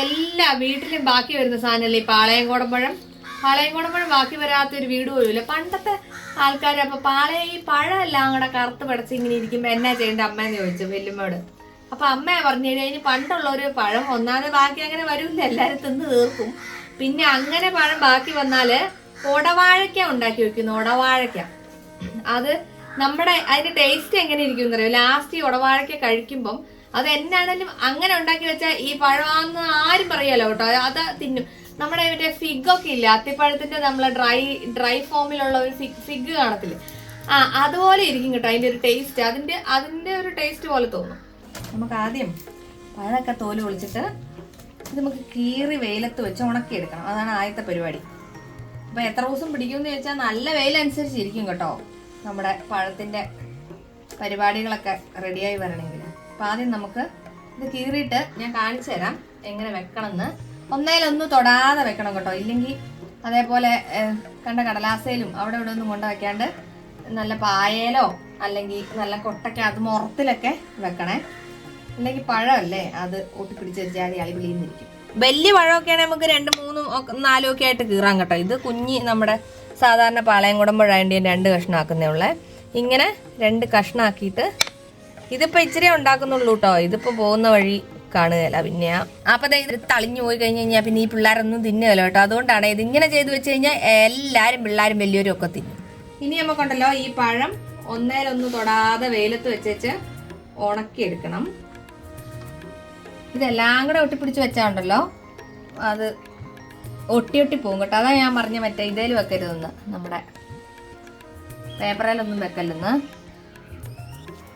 എല്ലാ വീട്ടിലും ബാക്കി വരുന്ന സാധനമല്ലേ ഈ പാളയം കോടമ്പഴം പാളയം കോടമ്പഴം ബാക്കി വരാത്തൊരു വീട് പോലും ഇല്ല. പണ്ടത്തെ ആൾക്കാർ അപ്പൊ പാളയ ഈ പഴം കൂടെ കറുത്ത് പടച്ച് ഇങ്ങനെ ഇരിക്കുമ്പോ എന്നാ ചെയ്യേണ്ട അമ്മേന്ന് ചോദിച്ചു വെല്ലുമോട് അപ്പൊ അമ്മ പറഞ്ഞു കഴിഞ്ഞാൽ പണ്ടുള്ള ഒരു പഴം ഒന്നാമത് ബാക്കി അങ്ങനെ വരൂല്ല എല്ലാരും തിന്ന് തീർക്കും. പിന്നെ അങ്ങനെ പഴം ബാക്കി വന്നാൽ ഒടവാഴയ്ക്ക ഉണ്ടാക്കി വെക്കുന്നു ഒടവാഴയ്ക്ക അത് നമ്മുടെ അതിന്റെ ടേസ്റ്റ് എങ്ങനെ ഇരിക്കും എന്നറിയോ? ലാസ്റ്റ് ഈ ഉടവാഴയ്ക്ക കഴിക്കുമ്പം അത് എന്നാണേലും അങ്ങനെ ഉണ്ടാക്കി വെച്ചാൽ ഈ പഴമാന്ന് ആരും പറയാലോ കേട്ടോ. അത് തിന്നും. നമ്മുടെ മറ്റേ ഫിഗ് ഒക്കെ ഇല്ല അത്തിപ്പഴത്തിന്റെ നമ്മളെ ഡ്രൈ ഡ്രൈ ഫോമിലുള്ള ഒരു ഫിഗ് ഫിഗ് കാണത്തില്ലേ? ആ അതുപോലെ ഇരിക്കും കേട്ടോ അതിന്റെ ഒരു ടേസ്റ്റ് അതിന്റെ അതിന്റെ ഒരു ടേസ്റ്റ് പോലെ തോന്നും. നമുക്ക് ആദ്യം പഴമൊക്കെ തോൽ ഒളിച്ചിട്ട് ഇത് നമുക്ക് കീറി വെയിലത്ത് വെച്ച് ഉണക്കിയെടുക്കണം. അതാണ് ആദ്യത്തെ പരിപാടി. അപ്പൊ എത്ര ദിവസം പിടിക്കുമെന്ന് ചോദിച്ചാൽ നല്ല വെയിലനുസരിച്ച് ഇരിക്കും കേട്ടോ. നമ്മുടെ പഴത്തിന്റെ പരിപാടികളൊക്കെ റെഡിയായി വരണമെങ്കിൽ. അപ്പൊ ആദ്യം നമുക്ക് ഇത് കീറിയിട്ട് ഞാൻ കാണിച്ചു തരാം എങ്ങനെ വെക്കണമെന്ന്. ഒന്നേലൊന്നും തൊടാതെ വെക്കണം കേട്ടോ. ഇല്ലെങ്കിൽ അതേപോലെ കണ്ട കടലാസയിലും അവിടെ ഇവിടെ ഒന്നും കൊണ്ട് വെക്കാണ്ട് നല്ല പായേലോ അല്ലെങ്കിൽ നല്ല കൊട്ടയ്ക്ക അത് മുറത്തിലൊക്കെ വെക്കണേ. അല്ലെങ്കിൽ പഴമല്ലേ അത് ഒട്ടിപ്പിടിച്ച് അളി വിളിയുന്നിരിക്കും വലിയ പഴമൊക്കെ ആണെങ്കിൽ നമുക്ക് രണ്ട് മൂന്നും നാലും ഒക്കെ ആയിട്ട് കീറാൻ കേട്ടോ. ഇത് കുഞ്ഞി നമ്മുടെ സാധാരണ പാളയം കുടമ്പഴായതിന്റെ രണ്ട് കഷ്ണമാക്കുന്നേ ഉള്ളേ. ഇങ്ങനെ രണ്ട് കഷ്ണാക്കിയിട്ട് ഇതിപ്പോ ഇച്ചിരി ഉണ്ടാക്കുന്നുള്ളൂ കേട്ടോ ഇതിപ്പോ പോകുന്ന വഴി കാണുകയല്ല. പിന്നെ അപ്പൊ ഇത് തളിഞ്ഞു പോയി കഴിഞ്ഞു കഴിഞ്ഞാൽ പിന്നെ ഈ പിള്ളേരൊന്നും തിന്നുകയല്ലോ കേട്ടോ അതുകൊണ്ടാണ് ഇത് ഇങ്ങനെ ചെയ്തു വെച്ച് കഴിഞ്ഞാൽ എല്ലാരും പിള്ളേരും വലിയവരും ഒക്കെ തിന്നും. ഇനി നമുക്കുണ്ടല്ലോ ഈ പഴം ഒന്നേലൊന്ന് തൊടാതെ വെയിലത്ത് വെച്ചേച്ച് ഉണക്കിയെടുക്കണം. ഇതെല്ലാം കൂടെ ഒട്ടിപ്പിടിച്ച് വെച്ചാണ്ടല്ലോ. അത് ഒട്ടി ഒട്ടി പോകും കേട്ടോ. അതാ ഞാൻ പറഞ്ഞ മറ്റേ ഇതേലും വെക്കരുതെന്ന് നമ്മുടെ പേപ്പറിലൊന്നും വെക്കല്ലെന്ന്.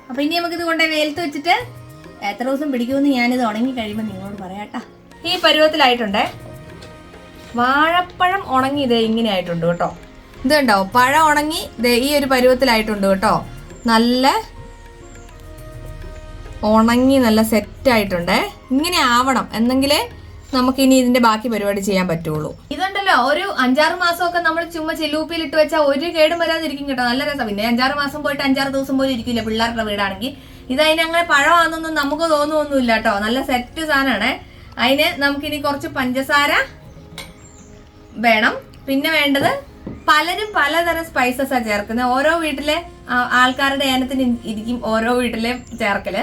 അപ്പൊ ഇനി നമുക്ക് ഇത് കൊണ്ടുപോയി വെയിലത്ത് വെച്ചിട്ട് എത്ര ദിവസം പിടിക്കുമെന്ന് ഞാനിത് ഉണങ്ങി കഴിയുമ്പോൾ നിങ്ങളോട് പറയാട്ടാ ഈ പരുവത്തിലായിട്ടുണ്ട്. വാഴപ്പഴം ഉണങ്ങി ഇത് ഇങ്ങനെ ആയിട്ടുണ്ട് കേട്ടോ. ഇത് കണ്ടോ? പഴം ഉണങ്ങി ഈ ഒരു പരുവത്തിലായിട്ടുണ്ട് കേട്ടോ. നല്ല ഉണങ്ങി നല്ല സെറ്റ് ആയിട്ടുണ്ട്. ഇങ്ങനെ ആവണം. എന്നെങ്കിലേ നമുക്ക് ഇനി ഇതിന്റെ ബാക്കി പരിപാടി ചെയ്യാൻ പറ്റുള്ളൂ. ഇതുണ്ടല്ലോ ഒരു അഞ്ചാറ് മാസമൊക്കെ നമ്മൾ ചുമ്മാ ചെല്ലൂപ്പിൽ ഇട്ട് വെച്ചാൽ ഒരു കേടും വരാതിരിക്കും കേട്ടോ. നല്ല രസം. പിന്നെ അഞ്ചാറ് മാസം പോയിട്ട് അഞ്ചാറ് ദിവസം പോലും ഇരിക്കില്ല പിള്ളേരുടെ വീടാണെങ്കിൽ. ഇത് അതിന് അങ്ങനെ പഴമാണെന്നൊന്നും നമുക്ക് തോന്നുമൊന്നുമില്ല കേട്ടോ. നല്ല സെറ്റ് സാധനമാണേ. അതിന് നമുക്കിനി കുറച്ച് പഞ്ചസാര വേണം. പിന്നെ വേണ്ടത് പലരും പലതരം സ്പൈസസ് ആ ചേർക്കുന്നത്. ഓരോ വീട്ടിലെ ആൾക്കാരുടെ ഏനത്തിന് ഇരിക്കും ഓരോ വീട്ടിലെ ചേർക്കൽ.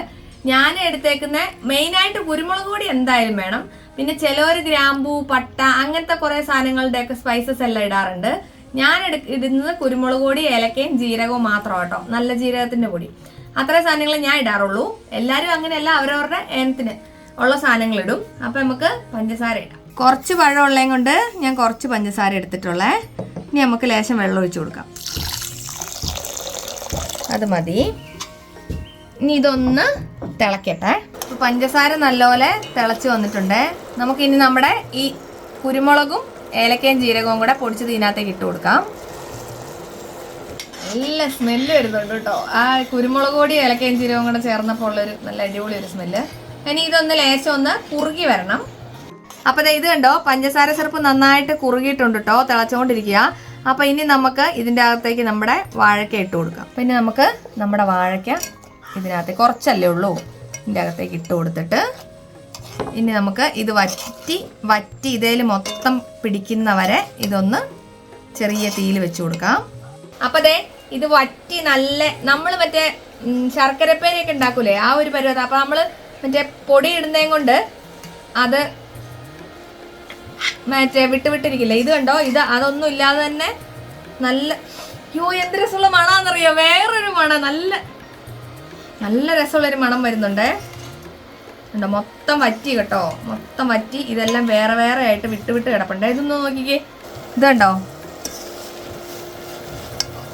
ഞാൻ എടുത്തേക്കുന്ന മെയിൻ ആയിട്ട് കുരുമുളക് പൊടി എന്തായാലും വേണം. പിന്നെ ചിലവർ ഗ്രാമ്പൂ പട്ട അങ്ങനത്തെ കുറെ സാധനങ്ങളുടെ ഒക്കെ സ്പൈസസ് എല്ലാം ഇടാറുണ്ട്. ഞാൻ എടു ഇടുന്നത് കുരുമുളക് പൊടി ഏലക്കയും ജീരകവും മാത്രം കേട്ടോ. നല്ല ജീരകത്തിന്റെ പൊടി. അത്ര സാധനങ്ങൾ ഞാൻ ഇടാറുള്ളൂ. എല്ലാവരും അങ്ങനെയല്ല അവരവരുടെ ഏനത്തിന് ഉള്ള സാധനങ്ങൾ ഇടും. അപ്പൊ നമുക്ക് പഞ്ചസാര ഇടാം. കുറച്ച് പഴം ഉള്ളതും കൊണ്ട് ഞാൻ കുറച്ച് പഞ്ചസാര എടുത്തിട്ടുള്ളേ. ഇനി നമുക്ക് ലേശം വെള്ളം ഒഴിച്ചു കൊടുക്കാം. അത് മതി. ഇനി ഇതൊന്ന് തിളക്കട്ടെ. പഞ്ചസാര നല്ലപോലെ തിളച്ച് വന്നിട്ടുണ്ട്. നമുക്ക് ഇനി നമ്മുടെ ഈ കുരുമുളകും ഏലക്കയും ജീരകവും കൂടെ പൊടിച്ചത് ഇതിനകത്തേക്ക് ഇട്ട് കൊടുക്കാം. നല്ല സ്മെല്ല് വരുന്നുണ്ട് കേട്ടോ. ആ കുരുമുളക് പൊടി ഏലക്കയും ജീരകവും കൂടെ ചേർന്നപ്പോൾ ഉള്ളൊരു നല്ല അടിപൊളി ഒരു സ്മെല്ല് ഇനി ഇതൊന്ന് ലേശം ഒന്ന് കുറുകി വരണം. അപ്പൊ ദേ ഇത് കണ്ടോ പഞ്ചസാര സിറപ്പ് നന്നായിട്ട് കുറുകിയിട്ടുണ്ട് കേട്ടോ തിളച്ചുകൊണ്ടിരിക്കുക. അപ്പൊ ഇനി നമുക്ക് ഇതിന്റെ അകത്തേക്ക് നമ്മുടെ വാഴക്ക ഇട്ട് കൊടുക്കാം. പിന്നെ നമുക്ക് നമ്മുടെ വാഴയ്ക്ക ഇതിനകത്ത് കുറച്ചല്ലേ ഉള്ളൂ. ഇതിന്റെ അകത്തേക്ക് ഇട്ട് കൊടുത്തിട്ട് ഇനി നമുക്ക് ഇത് വറ്റി വറ്റി ഇതേൽ മൊത്തം പിടിക്കുന്നവരെ ഇതൊന്ന് ചെറിയ തീയിൽ വെച്ച് കൊടുക്കാം. അപ്പൊ അതെ ഇത് വറ്റി നല്ല നമ്മൾ മറ്റേ ശർക്കരപ്പേരയൊക്കെ ഉണ്ടാക്കൂലേ? ആ ഒരു പരിപാടി അപ്പൊ നമ്മൾ മറ്റേ പൊടി ഇടുന്നതും കൊണ്ട് അത് മറ്റേ വിട്ട് വിട്ടിരിക്കില്ല? ഇത് കണ്ടോ? ഇത് അതൊന്നും ഇല്ലാതെ തന്നെ നല്ല യോ എന്ത് രസമുള്ള മണാന്നറിയോ? വേറൊരു മണം. നല്ല നല്ല രസമുള്ളൊരു മണം വരുന്നുണ്ടേ. ഉണ്ടോ മൊത്തം വറ്റി കേട്ടോ. മൊത്തം വറ്റി ഇതെല്ലാം വേറെ വേറെ ആയിട്ട് വിട്ട് വിട്ട് കിടപ്പുണ്ട്. ഇതൊന്ന് നോക്കിക്കേ. ഇതുണ്ടോ?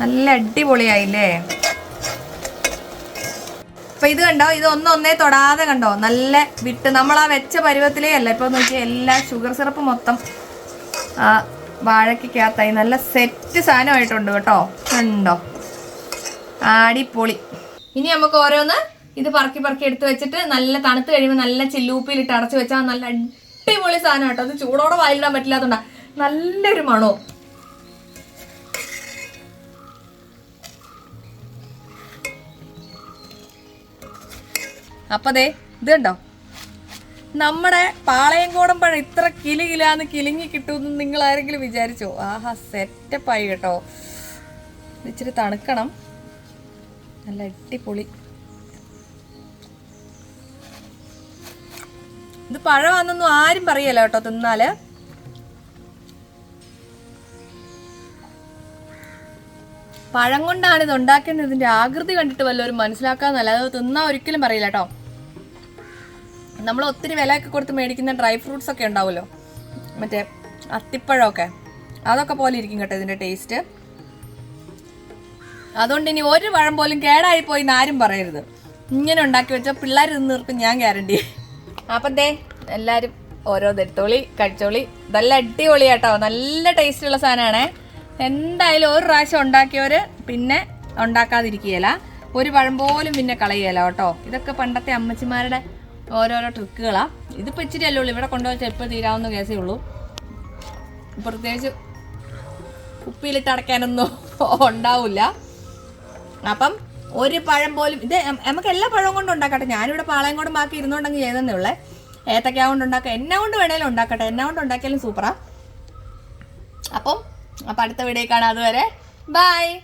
നല്ല അടിപൊളിയായില്ലേ? അപ്പൊ ഇത് കണ്ടോ ഇത് ഒന്നൊന്നേ ഒന്നേ തൊടാതെ കണ്ടോ? നല്ല വിട്ട്. നമ്മൾ ആ വെച്ച പരുവത്തിലേ അല്ല. ഇപ്പൊ നോക്കിയാൽ എല്ലാ ഷുഗർ സിറപ്പ് മൊത്തം ആ വാഴക്കകത്തായി നല്ല സെറ്റ് സാധനമായിട്ടുണ്ട് കേട്ടോ. കണ്ടോ? ആടിപ്പൊളി ഇനി നമുക്ക് ഓരോന്ന് ഇത് പറക്കി പറക്കി എടുത്ത് വെച്ചിട്ട് നല്ല തണുത്ത് കഴിയുമ്പോൾ നല്ല ചില്ലൂപ്പിയിലിട്ട് അടച്ചു വെച്ചാൽ നല്ല അടിപൊളി സാധനം കേട്ടോ. അത് ചൂടോടെ വായിലിടാൻ പറ്റില്ലാത്തതുകൊണ്ടാ നല്ലൊരു മണവും. അപ്പൊ ദേ ഇത് കണ്ടോ? നമ്മുടെ പാളയംകോടൻ പഴം ഇത്ര കിലി കിലാന്ന് കിലിങ്ങി കിട്ടുമെന്ന് നിങ്ങൾ ആരെങ്കിലും വിചാരിച്ചോ? ആഹാ സെറ്റപ്പായി കേട്ടോ. ഇച്ചിരി തണുക്കണം. നല്ല അടിപൊളി. ഇത് പഴമാണെന്നൊന്നും ആരും പറയല്ല കേട്ടോ തിന്നാൽ. പഴം കൊണ്ടാണ് ഇത് ഉണ്ടാക്കുന്നത് ഇതിന്റെ ആകൃതി കണ്ടിട്ട് വല്ലവരും മനസ്സിലാക്കാന്നല്ല. അത് തിന്നാ ഒരിക്കലും പറയില്ല കേട്ടോ. നമ്മൾ ഒത്തിരി വിലയൊക്കെ കൊടുത്ത് മേടിക്കുന്ന ഡ്രൈ ഫ്രൂട്ട്സ് ഒക്കെ ഉണ്ടാവുമല്ലോ. മറ്റേ അത്തിപ്പഴമൊക്കെ. അതൊക്കെ പോലെ ഇരിക്കും കേട്ടോ ഇതിന്റെ ടേസ്റ്റ്. അതുകൊണ്ട് ഇനി ഒരു പഴം പോലും കേടായി പോയി ആരും പറയരുത്. ഇങ്ങനെ ഉണ്ടാക്കി വെച്ചാൽ പിള്ളേർ നിന്ന് നിർക്കും ഞാൻ ഗ്യാരണ്ടി അപ്പം ദേ എല്ലാവരും ഓരോ തെരുത്തോളി കഴിച്ചോളി നല്ല അടിപൊളി കേട്ടോ നല്ല ടേസ്റ്റുള്ള സാധനമാണേ എന്തായാലും ഒരു പ്രാവശ്യം ഉണ്ടാക്കിയവര് പിന്നെ ഉണ്ടാക്കാതിരിക്കുകയില്ല. ഒരു പഴം പോലും പിന്നെ കളയുകയില്ല കേട്ടോ. ഇതൊക്കെ പണ്ടത്തെ അമ്മച്ചിമാരുടെ ഓരോരോ ട്രിക്കുകളാ. ഇതിപ്പോൾ ഇച്ചിരി അല്ലേ ഉള്ളൂ. ഇവിടെ കൊണ്ടുപോയി എപ്പോൾ തീരാവുന്ന കേസേ ഉള്ളൂ. പ്രത്യേകിച്ച് കുപ്പിയിലിട്ട് അടയ്ക്കാനൊന്നും ഉണ്ടാവില്ല അപ്പം ഒരു പഴം പോലും ഇത് നമുക്ക് എല്ലാ പഴവും കൊണ്ട് ഉണ്ടാക്കട്ടെ. ഞാനിവിടെ പാളയം കൊണ്ട് ബാക്കി ഇരുന്നുണ്ടെങ്കിൽ ചെയ്തെന്നേ ഉള്ളേ. ഏത്തക്ക കൊണ്ട് ഉണ്ടാക്കാം എന്നെ കൊണ്ട് വേണേലും ഉണ്ടാക്കട്ടെ. എന്നെ കൊണ്ട് ഉണ്ടാക്കിയാലും സൂപ്പറാ. അപ്പം അപ്പം അടുത്ത വീഡിയോ കാണാം. അതുവരെ ബൈ